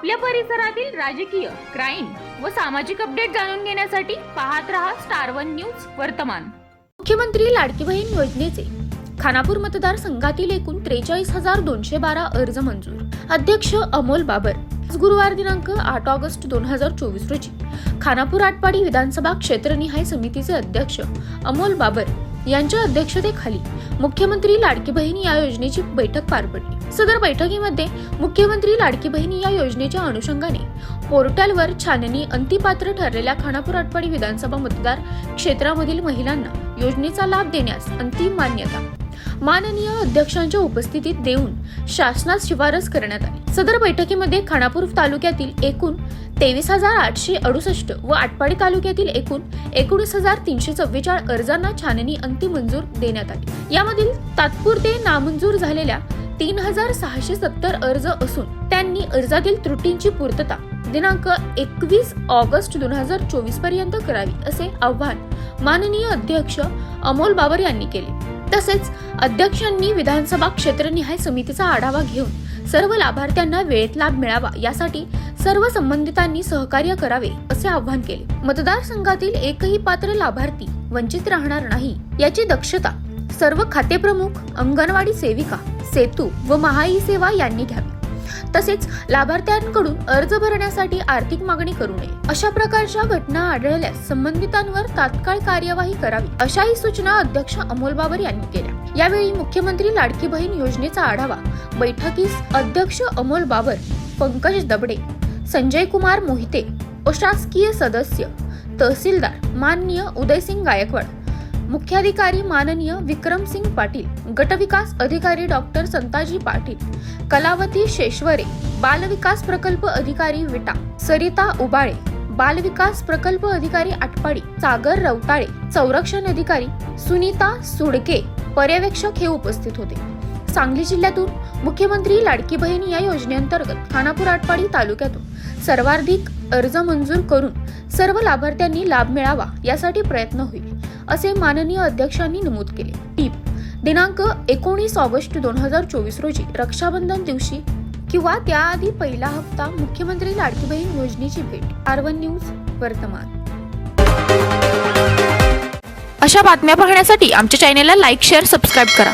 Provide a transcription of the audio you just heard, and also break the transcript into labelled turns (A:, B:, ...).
A: आपल्या परिसरातील राजकीय क्राईम व सामाजिक अपडेट जाणून घेण्यासाठी पाहत रहा स्टार वन न्यूज वर्तमान.
B: मुख्यमंत्री लाडकी बहीण योजनेचे. खानापूर मतदारसंघातील एकूण त्रेचाळीस हजार दोनशे बारा अर्ज मंजूर. अध्यक्ष अमोल बाबर. गुरुवार दिनांक आठ ऑगस्ट दोन हजार चोवीस रोजी. खानापूर आटपाडी विधानसभा क्षेत्रनिहाय समितीचे अध्यक्ष अमोल बाबर यांच्या अध्यक्षतेखाली मुख्यमंत्री लाडकी बहीण या योजनेची बैठक पार पडली. सदर बैठकीमध्ये मुख्यमंत्री लाडकी बहीण या योजनेच्या अनुषंगाने पोर्टलवर छाननी अंतिपात्र ठरलेल्या खानापूर आटपाडी विधानसभा मतदार क्षेत्रामधील महिलांना योजनेचा लाभ देण्यास अंतिम मान्यता माननीय अध्यक्षांच्या उपस्थितीत देऊन शासनास शिफारस करण्यात आली. सदर बैठकीमध्ये खानापूर तालुक्यातील एकूण तेवीस हजार आठशे अडुसष्ट व आटपाडी तालुक्यातील एकूण एकोणीस हजार तीनशे चव्वेचाळीस अर्जांना छाननी अंतिम मंजूर देण्यात आली. यामधील तात्पुरते नामंजूर झालेल्या तीन हजार सहाशे सत्तर अर्ज असून त्यांनी अर्जातील त्रुटींची पूर्तता दिनांक एकवीस ऑगस्ट दोन हजार चोवीसपर्यंत करावी असे आव्हान माननीय अध्यक्ष अमोल बाबर यांनी केले. तसेच अध्यक्षांनी विधानसभा क्षेत्रनिहाय समितीचा आढावा घेऊन सर्व लाभार्थ्यांना वेळेत लाभ मिळावा यासाठी सर्व संबंधितांनी सहकार्य करावे असे आवाहन केले. मतदारसंघातील एकही पात्र लाभार्थी वंचित राहणार नाही याची दक्षता सर्व खातेप्रमुख अंगणवाडी सेविका सेतू व महाई सेवा यांनी घ्यावी. तसेच लाभार्थ्यांकडून अर्ज भरण्यासाठी आर्थिक मागणी करू नये. अशा प्रकारच्या घटना आढळल्यास संबंधितांवर तात्काळ कार्यवाही करावी अशाही सूचना अध्यक्ष अमोल बाबर यांनी केल्या. यावेळी मुख्यमंत्री लाडकी बहीण योजनेचा आढावा बैठकीस अध्यक्ष अमोल बाबर पंकज दबडे संजय कुमार मोहिते अशासकीय सदस्य तहसीलदार माननीय उदयसिंग गायकवाड मुख्याधिकारी माननीय विक्रमसिंग पाटील गटविकास अधिकारी डॉक्टर संताजी पाटील कलावती शेश्वरे बालविकास प्रकल्प अधिकारी विटा सरिता उबाळे बालविकास प्रकल्प अधिकारी आटपाडी सागर रवताळे संरक्षण अधिकारी सुनीता सुडके पर्यवेक्षक हे उपस्थित होते. सांगली जिल्ह्यातून मुख्यमंत्री लाडकी बहीण या योजनेअंतर्गत खानापूर आटपाडी तालुक्यातून सर्वाधिक अर्ज मंजूर करून सर्व लाभार्थ्यांनी लाभ मिळावा यासाठी प्रयत्न होईल असे माननीय अध्यक्षांनी नमूद केले. टीप दिनांक एकोणीस ऑगस्ट दोन हजार चोवीस रोजी रक्षाबंधन दिवशी किंवा त्याआधी पहिला हप्ता मुख्यमंत्री लाडकी बहीण योजनेची भेट. आर न्यूज वर्तमान.
A: अशा बातम्या पाहण्यासाठी आमच्या चॅनेलला लाईक शेअर सबस्क्राईब करा.